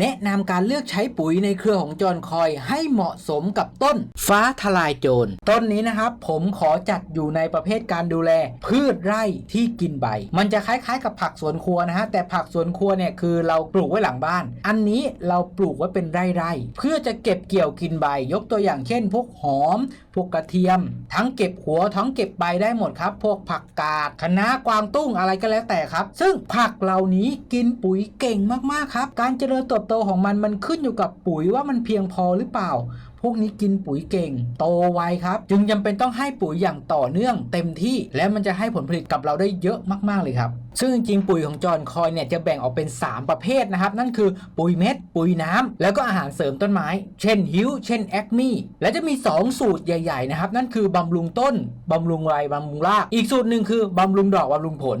แนะนำการเลือกใช้ปุ๋ยในเครือของจอนคอยให้เหมาะสมกับต้นฟ้าทลายโจรต้นนี้นะครับ ผมขอจัดอยู่ในประเภทการดูแล พืชไร่ที่กินใบ มันจะคล้ายๆ กับผักสวนครัวนะฮะแต่ผักสวนครัวเนี่ยคือเราปลูกไว้หลังบ้าน อันนี้เราปลูกไว้เป็นไร่ๆเพื่อจะเก็บเกี่ยวกินใบ ยกตัวอย่างเช่น พวกหอม พวกกระเทียม ทั้งเก็บหัวทั้งเก็บใบได้หมดครับ พวกผักกาดคะน้ากวางตุ้งอะไรก็แล้วแต่ครับ ซึ่งผักเหล่านี้กินปุ๋ยเก่งมากๆครับ การเจริญเติบโตของมันมันขึ้นอยู่กับปุ๋ยว่ามันเพียงพอหรือเปล่า พวกนี้กินปุ๋ยเก่ง โตไวครับ จึงจำเป็นต้องให้ปุ๋ยอย่างต่อเนื่องเต็มที่ และมันจะให้ผลผลิตกับเราได้เยอะมาก ๆ เลยครับ ซึ่งจริงๆปุ๋ยของจอห์นคอยเนี่ยจะแบ่งออกเป็น 3 ประเภทนะครับ นั่นคือปุ๋ยเม็ด ปุ๋ยน้ำแล้วก็อาหารเสริมต้นไม้ เช่นฮิวเช่นแอคมี่และจะมี 2 สูตรใหญ่ ๆ นะครับ นั่นคือบำรุงต้นบำรุงไรบำรุงราก อีกสูตรหนึ่งคือบำรุงดอกบำรุงผล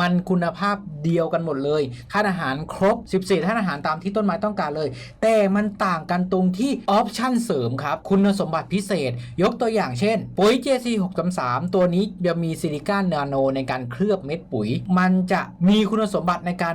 มันคุณภาพเดียวกันหมดเลยธาตุอาหารครบ 14ธาตุอาหารตามที่ต้นไม้ต้องการเลย แต่มันต่างกันตรงที่ออปชั่นเสริมครับ คุณสมบัติพิเศษ ยกตัวอย่างเช่น ปุ๋ย JC 633ตัวนี้จะมีซิลิก้านาโนในการเคลือบเม็ดปุ๋ย มันจะมีคุณสมบัติในการ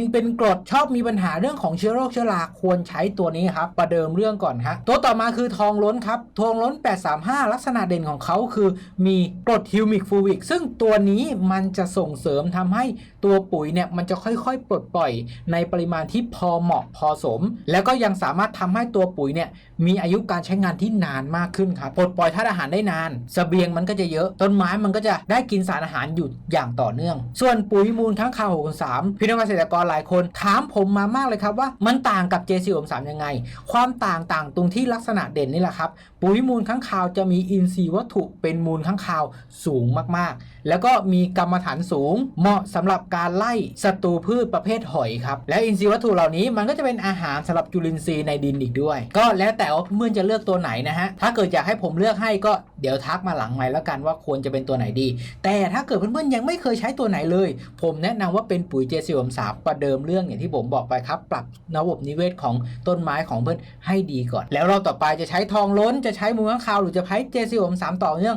นเป็นกรดชอบมีปัญหาเรื่องของเชื้อโรคเชื้อราควรใช้ตัวนี้ครับประเดิมเรื่องก่อนฮะตัวต่อมาคือทองล้นครับทองล้น 835 ลักษณะเด่นของเขาคือมีกรดฮิวมิกฟูวิกซึ่งตัวนี้มันจะส่งเสริมทำให้ตัวปุ๋ยเนี่ยมันจะค่อยๆ ปลดปล่อย ในปริมาณที่พอเหมาะพอสม แล้วก็ยังสามารถทำให้ตัวปุ๋ยเนี่ยมีอายุการใช้งานที่นานมากขึ้นครับปลดปล่อยธาตุอาหารได้นานสเสบียงมันก็จะเยอะต้นไม้มันก็จะได้กินสารอาหารอยู่อย่างต่อเนื่อง ส่วนปุ๋ยมูลข้างคาว63พี่น้องเกษตรกรหลายคนถามผมมามากเลยครับว่ามันต่างกับ JC 63 ยังไง ความต่างต่างตรงที่ลักษณะเด่นนี่แหละครับปุ๋ยมูลข้างคาวจะมีอินทรีย์วัตถุเป็นมูลข้างคาวสูงมากๆ แล้วก็มีกรรมฐานสูง เหมาะสำหรับการไล่ศัตรูพืชประเภทหอยครับและอินทรีย์วัตถุเหล่านี้มันก็จะเป็นอาหารสำหรับจุลินทรีย์ในดินอีกด้วย ก็แล้วแต่ว่าเมื่อจะเลือกตัวไหนนะฮะถ้าเกิดอยากให้ผมเลือกให้ก็เดี๋ยวทักมาหลังไมค์แล้วกันว่าควรจะเป็นตัวไหนดี แต่ถ้าเกิดเพื่อนๆยังไม่เคยใช้ตัวไหนเลย ผมแนะนำว่าเป็นปุ๋ยเจสิวมสามประเดิมเรื่องอย่างที่ผมบอกไปครับ ปรับระบบนิเวศของต้นไม้ของเพื่อนให้ดีก่อน แล้วเราต่อไปจะใช้ทองล้นจะใช้มูลข้างคาวหรือจะใช้เจสิวมสามต่อเนื่อง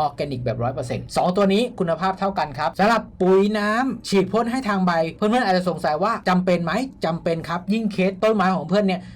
ออร์แกนิกแบบ100%สองตัวนี้คุณภาพเท่ากันครับสำหรับปุ๋ยน้ำฉีดพ่นให้ทางใบ เพื่อนๆอาจจะสงสัยว่าจำเป็นไหมจำเป็นครับ ยิ่งเคสต้นไม้ของเพื่อนเนี่ย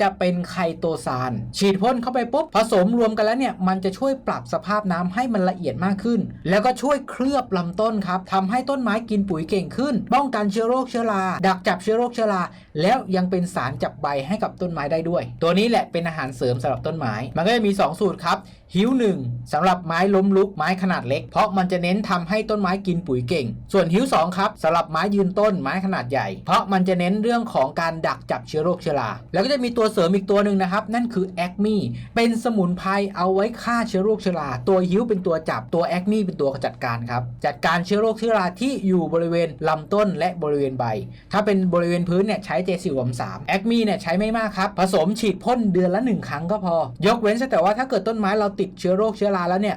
จะเป็นไคโตซานฉีดพ่นเข้าไปปุ๊บผสมรวมกันแล้วเนี่ยมันจะช่วยปรับสภาพน้ำให้มันละเอียดมากขึ้น แล้วก็ช่วยเคลือบลำต้นครับทำให้ต้นไม้กินปุ๋ยเก่งขึ้น ป้องกันเชื้อโรคเชื้อราดักจับเชื้อโรคเชื้อราแล้วยังเป็นสารจับใบให้กับต้นไม้ได้ด้วย ตัวนี้แหละเป็นอาหารเสริมสำหรับต้นไม้ มันก็จะมี 2 สูตรครับหิวหนึ่งสำหรับไม้ล้มลุกไม้ขนาดเล็ก เพราะมันจะเน้นทำให้ต้นไม้กินปุ๋ยเก่ง ส่วนหิวสองครับสำหรับไม้ยืนต้นไม้ขนาดใหญ่ เพราะมันจะเน้นเรื่องของการดักจับเชื้อโรคเชื้อราแล้วก็จะะมีตัวเสริมอีกตัวหนึ่งนะครับ นั่นคือแอคมี่เป็นสมุนไพรเอาไว้ฆ่าเชื้อโรคเชื้อราตัวหิวเป็นตัวจับตัวแอคมี่เป็นตัวจัดการครับ จัดการเชื้อโรคเชื้อราที่อยู่บริเวณลำต้นและบริเวณใบ ถ้าเป็นบริเวณพื้นเนี่ยใช้เจสิวมสามแอคมี่เนี่ยใช้ไม่มากครับ ผสมฉีดพ่นเดือนละหนึ่งครั้งก็พอ ยกเว้นแต่ว่าถ้าเกิดต้นไม้เราติดเชื้อโรคเชื้อราแล้วเนี่ย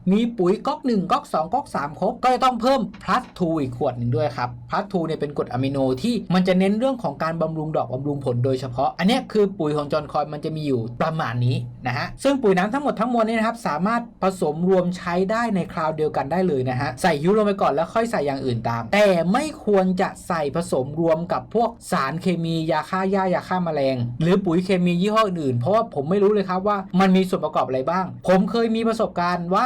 มีปุ๋ยก๊อก1ก๊อก2ก๊อก3ครบก็จะต้องเพิ่ม plus 2อีกขวดหนึ่งด้วยครับ plus 2เนี่ยเป็นกรดอะมิโนที่มันจะเน้นเรื่องของการบำรุงดอกบำรุงผลโดยเฉพาะ อันเนี้ยคือปุ๋ยของจอห์นคอยมันจะมีอยู่ประมาณนี้นะฮะซึ่งปุ๋ยน้ำทั้งหมดทั้งมวลนี้นะครับสามารถผสมรวมใช้ได้ในคราวเดียวกันได้เลยนะฮะใส่ฮิวลงไปก่อนแล้วค่อยใส่อย่างอื่นตาม แต่ไม่ควรจะใส่ผสมรวมกับพวกสารเคมียาฆ่าหญ้ายาฆ่าแมลง หรือปุ๋ยเคมียี่ห้ออื่นๆเพราะว่าผมไม่รู้เลยครับว่ามันมีส่วนประกอบอะไรบ้าง ผมเคยมีประสบการณ์ว่า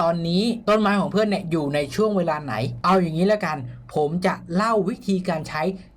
ตอนนี้ต้นไม้ของเพื่อนเนี่ยอยู่ในช่วงเวลาไหน เอาอย่างนี้แล้วกัน ผมจะเล่าวิธีการใช้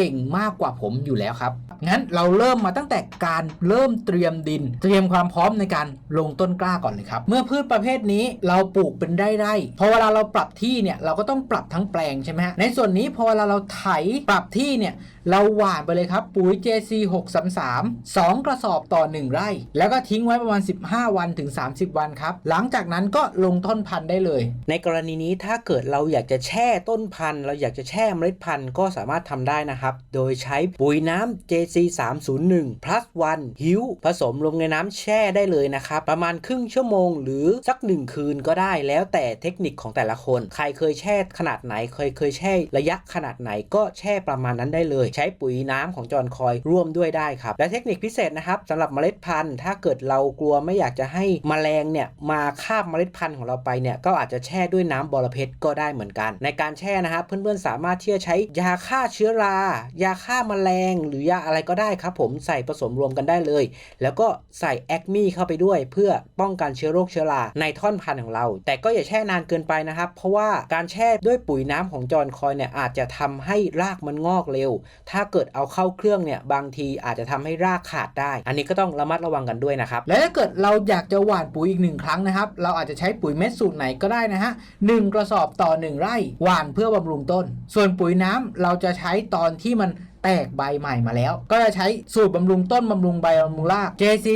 เก่งมากกว่าผมอยู่แล้วครับ งั้นเราเริ่มมาตั้งแต่การเริ่มเตรียมดิน เตรียมความพร้อมในการลงต้นกล้าก่อนเลยครับ เมื่อพืชประเภทนี้เราปลูกเป็นไร่ๆพอเวลาเราปรับที่เนี่ยเราก็ต้องปรับทั้งแปลงใช่ไหมฮะ ในส่วนนี้พอเวลาเราไถปรับที่เนี่ยเราหว่านไปเลยครับปุ๋ย JC 633 2 กระสอบต่อ 1 ไร่ แล้วก็ทิ้งไว้ประมาณ 15 วันถึง 30 วันครับ หลังจากนั้นก็ลงต้นพันธุ์ได้เลย ในกรณีนี้ถ้าเกิดเราอยากจะแช่ต้นพันธุ์ เราอยากจะแช่เมล็ดพันธุ์ก็สามารถทำได้นะครับนะครับ โดยใช้ปุ๋ยน้ำ JC 301 plus 1หิวผสมลงในน้ำแช่ได้เลยนะครับ ประมาณครึ่งชั่วโมง หรือสักหนึ่งคืนก็ได้แล้วแต่เทคนิคของแต่ละคน ใครเคยแช่ขนาดไหนเคยเคยแช่ระยะขนาดไหนก็แช่ประมาณนั้นได้เลย ใช้ปุ๋ยน้ำของจอนคอยร่วมด้วยได้ครับ และเทคนิคพิเศษนะครับสำหรับเมล็ดพันธุ์ ถ้าเกิดเรากลัวไม่อยากจะให้แมลงเนี่ยมาคาบเมล็ดพันธุ์ของเราไปเนี่ยก็อาจจะแช่ด้วยน้ำบอระเพ็ดก็ได้เหมือนกัน ในการแช่นะครับเพื่อนๆสามารถที่จะใช้ยาฆ่าเชื้อรายาฆ่าแมลงหรือยาอะไรก็ได้ครับผมใส่ผสมรวมกันได้เลย แล้วก็ใส่แอคมีเข้าไปด้วยเพื่อป้องกันเชื้อโรคเชื้อราในท่อนพันธุ์ของเรา แต่ก็อย่าแช่นานเกินไปนะครับ เพราะว่าการแช่ด้วยปุ๋ยน้ำของจอนคอยเนี่ยอาจจะทำให้รากมันงอกเร็ว ถ้าเกิดเอาเข้าเครื่องเนี่ยบางทีอาจจะทำให้รากขาดได้ อันนี้ก็ต้องระมัดระวังกันด้วยนะครับและถ้าเกิดเราอยากจะหว่านปุ๋ยอีกหนึ่งครั้งนะครับเราอาจจะใช้ปุ๋ยเม็ดสูตรไหนก็ได้นะฮะหนึ่งกระสอบต่อ 1 ไร่หว่านเพื่อบำรุงต้น ส่วนปุ๋ยน้ำเราจะใช้ตอนที่มันแตกใบใหม่มาแล้ว ก็จะใช้สูตรบำรุงต้นบำรุงใบบำรุงราก JC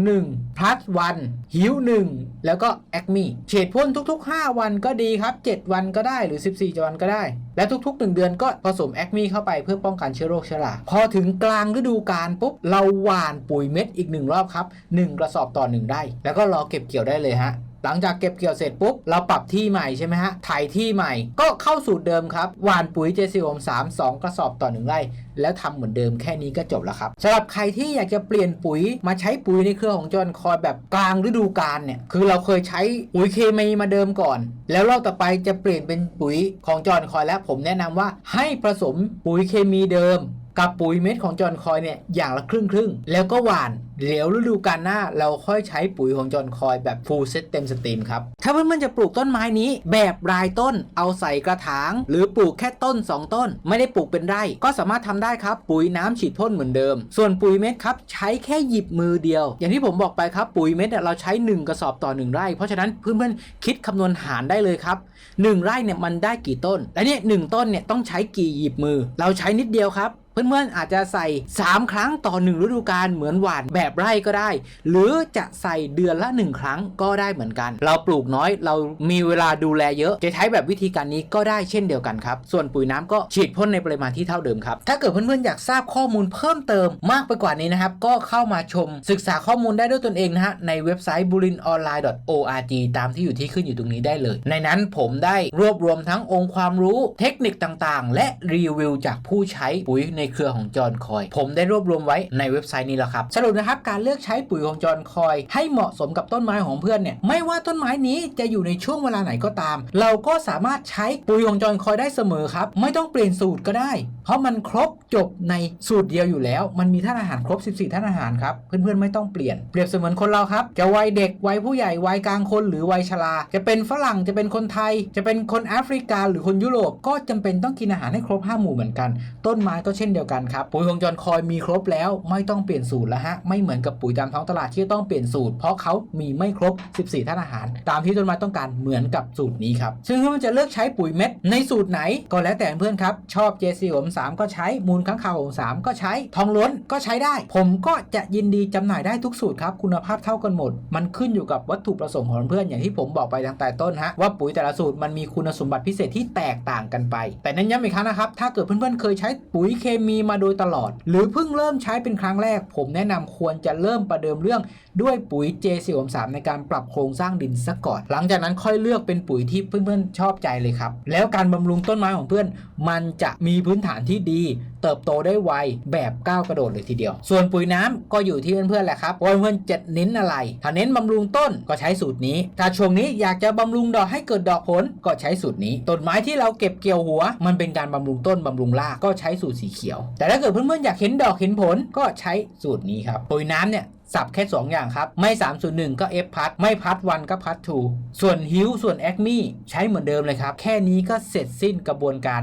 301 plus 1หิว1แล้วก็ Acme เฉดพ่นทุก ๆ 5 วันก็ดีครับ 7 วันก็ได้หรือ 14 วันก็ได้ และทุก ๆ 1 เดือนก็ผสม Acme เข้าไปเพื่อป้องกันเชื้อโรคเชื้อราพอถึงกลางฤดูกาลปุ๊บ เราหว่านปุ๋ยเม็ดอีก 1 รอบครับ 1 กระสอบต่อ 1ไร่แล้วก็รอเก็บเกี่ยวได้เลยฮะ หลังจากเก็บเกี่ยวเสร็จปุ๊บ เราปรับที่ใหม่ใช่ไหมฮะถ่ายที่ใหม่ ก็เข้าสูตรเดิมครับหว่านปุ๋ยเจสิโอม3 2 กระสอบต่อ1ไร่ แล้วทำเหมือนเดิมแค่นี้ก็จบแล้วครับสำหรับใครที่อยากจะเปลี่ยนปุ๋ยมาใช้ปุ๋ยในเครือของจอนคอยแบบกลางฤดูกาลเนี่ยคือเราเคยใช้ปุ๋ยเคมีมาเดิมก่อน แล้วรอบต่อไปจะเปลี่ยนเป็นปุ๋ยของจอนคอยแล้วผมแนะนำว่าให้ผสมปุ๋ยเคมีเดิม กับปุ๋ยเม็ดของจอนคอยเนี่ยอย่างละครึ่งครึ่งแล้วก็หว่านเดี๋ยวฤดูกาลหน้าเราค่อยใช้ปุ๋ยของจอนคอยแบบฟูลเซตเต็มสตรีมครับ ถ้าเพื่อนๆจะปลูกต้นไม้นี้ แบบรายต้นเอาใส่กระถาง หรือปลูกแค่ต้น 2 ต้น ไม่ได้ปลูกเป็นไร่ ก็สามารถทำได้ครับ ปุ๋ยน้ำฉีดพ่นเหมือนเดิม ส่วนปุ๋ยเม็ดครับใช้แค่หยิบมือเดียว อย่างที่ผมบอกไปครับปุ๋ยเม็ดเราใช้ 1 กระสอบต่อ 1 ไร่ เพราะฉะนั้นเพื่อนๆคิดคำนวณหารได้เลยครับ1ไร่เนี่ยมันได้กี่ต้น และเนี่ยหนึ่งต้นเนี่ยต้องใช้กี่หยิบมือ เราใช้นิดเดียวครับ เพื่อนๆอาจจะใส่ 3 ครั้งต่อ 1 ฤดูกาลเหมือนหวานแบบไร่ก็ได้ หรือจะใส่เดือนละ 1 ครั้งก็ได้เหมือนกัน เราปลูกน้อยเรามีเวลาดูแลเยอะ จะใช้แบบวิธีการนี้ก็ได้เช่นเดียวกันครับ ส่วนปุ๋ยน้ำก็ฉีดพ่นในปริมาณที่เท่าเดิมครับ ถ้าเกิดเพื่อนๆอยากทราบข้อมูลเพิ่มเติมมากไปกว่านี้นะครับ ก็เข้ามาชมศึกษาข้อมูลได้ด้วยตนเองนะฮะในเว็บไซต์ burinonline.org ตามที่อยู่ที่ขึ้นอยู่ตรงนี้ได้เลย ในนั้นผมได้รวบรวมทั้งองค์ความรู้เทคนิคต่างๆ และรีวิวจากผู้ใช้ปุ๋ยในในเครือของจอห์นคอย ผมได้รวบรวมไว้ในเว็บไซต์นี้แล้วครับ สรุปนะครับการเลือกใช้ปุ๋ยของจอห์นคอย ให้เหมาะสมกับต้นไม้ของเพื่อนเนี่ยไม่ว่าต้นไม้นี้จะอยู่ในช่วงเวลาไหนก็ตาม เราก็สามารถใช้ปุ๋ยของจอห์นคอยได้เสมอครับไม่ต้องเปลี่ยนสูตรก็ได้ เพราะมันครบจบในสูตรเดียวอยู่แล้ว มันมีท่านอาหารครบ 14 ท่านอาหารครับเพื่อนๆไม่ต้องเปลี่ยนเปรียบเสมือนคนเราครับจะวัยเด็กวัยผู้ใหญ่วัยกลางคนหรือวัยชราจะเป็นฝรั่งจะเป็นคนไทย จะเป็นคนแอฟริกาหรือคนยุโรปก็จำเป็นต้องกินอาหารให้ครบ5หมู่เหมือนกัน ต้นไม้ก็เช่นเดียวกันครับปุ๋ยของจอนคอยมีครบแล้วไม่ต้องเปลี่ยนสูตรแล้วฮะไม่เหมือนกับปุ๋ยตามท้องตลาดที่ต้องเปลี่ยนสูตร เพราะเขามีไม่ครบ 14ท่านอาหาร ตามที่ต้นไม้ต้องการเหมือนกับสูตรนี้ครับซึ่งถ้ามันจะเลือกใช้ปุ๋ยเม็ดในสูตรไหนก็แล้วแต่เพื่อนครับชอบ JC ผม3ก็ใช้มูลค้างคาวผม3ก็ใช้ทองล้นก็ใช้ได้ ผมก็จะยินดีจำหน่ายได้ทุกสูตรครับคุณภาพเท่ากันหมด มันขึ้นอยู่กับวัตถุประสงค์ของเพื่อนอย่างที่ผมบอกไปตั้งแต่ต้นฮะว่าปุ๋ยแต่ละสูตรมันมีคุณสมบัติพิเศษที่แตกต่างกันไป แต่เน้นย้ำอีกครั้งนะครับถ้าเกิดเพื่อนๆเคยใช้ปุ๋ยเคมมีมาโดยตลอด หรือเพิ่งเริ่มใช้เป็นครั้งแรก ผมแนะนำควรจะเริ่มประเดิมเรื่องด้วยปุ๋ย J403 ในการปรับโครงสร้างดินซะก่อน หลังจากนั้นค่อยเลือกเป็นปุ๋ยที่เพื่อนๆชอบใจเลยครับ แล้วการบำรุงต้นไม้ของเพื่อน มันจะมีพื้นฐานที่ดี เติบโตได้ไวแบบก้าวกระโดดเลยทีเดียว ส่วนปุ๋ยน้ำก็อยู่ที่เพื่อนๆแหละครับว่าเพื่อนๆจะเน้นอะไร ถ้าเน้นบำรุงต้นก็ใช้สูตรนี้ ถ้าช่วงนี้อยากจะบำรุงดอกให้เกิดดอกผลก็ใช้สูตรนี้ต้นไม้ที่เราเก็บเกี่ยวหัว มันเป็นการบำรุงต้นบำรุงรากก็ใช้สูตรสีเขียวแต่ถ้าเกิดเพื่อนๆอยากเห็นดอกเห็นผลก็ใช้สูตรนี้ครับปุ๋ยน้ำเนี่ยสับแค่ 2 อย่างครับ ไม่ 301 ก็ F พัดไม่พัดวันก็พัดทูส่วนฮิวส่วนแอคมี่ใช้เหมือนเดิมเลยครับ แค่นี้ก็เสร็จสิ้นกระบวนการ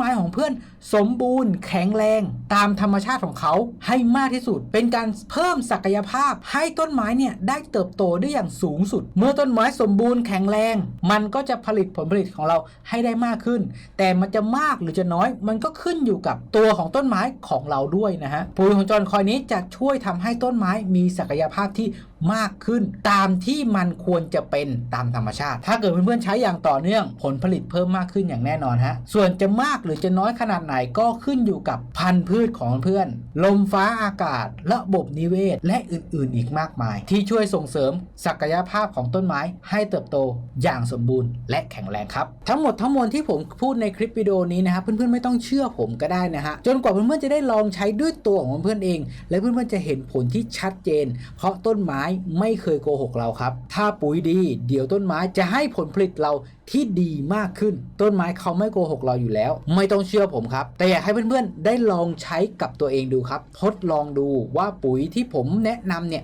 ม้ของเพื่อน สมบูรณ์แข็งแรงตามธรรมชาติของเขาให้มากที่สุด เป็นการเพิ่มศักยภาพให้ต้นไม้เนี่ยได้เติบโตได้อย่างสูงสุด เมื่อต้นไม้สมบูรณ์แข็งแรง มันก็จะผลิตผลผลิตของเราให้ได้มากขึ้น แต่มันจะมากหรือจะน้อย มันก็ขึ้นอยู่กับตัวของต้นไม้ของเราด้วยนะฮะปุ๋ยของจอนคอยนี้จะช่วยทำให้ต้นไม้มีศักยภาพที่มากขึ้นตามที่มันควรจะเป็นตามธรรมชาติ ถ้าเกิดเพื่อนๆใช้อย่างต่อเนื่องผลผลิตเพิ่มมากขึ้นอย่างแน่นอนฮะส่วนจะมากหรือจะน้อยขนาดไหนก็ขึ้นอยู่กับพันธุ์พืชของเพื่อน ลมฟ้าอากาศ ระบบนิเวศ และอื่นๆ อีกมากมาย ที่ช่วยส่งเสริมศักยภาพของต้นไม้ให้เติบโตอย่างสมบูรณ์ และแข็งแรงครับ ทั้งหมดทั้งมวลที่ผมพูดในคลิปวิดีโอนี้นะครับเพื่อนๆไม่ต้องเชื่อผมก็ได้นะฮะจนกว่าเพื่อนๆจะได้ลองใช้ด้วยตัวของเพื่อนๆเอง และเพื่อนๆจะเห็นผลที่ชัดเจน เพราะต้นไม้ไม่เคยโกหกเราครับ ถ้าปุ๋ยดี เดี๋ยวต้นไม้จะให้ผลผลิตเราที่ดีมากขึ้น ต้นไม้เขาไม่โกหกเราอยู่แล้ว ไม่ต้องเชื่อผมครับ แต่อยากให้เพื่อนๆ ได้ลองใช้กับตัวเองดูครับ ทดลองดูว่าปุ๋ยที่ผมแนะนำเนี่ย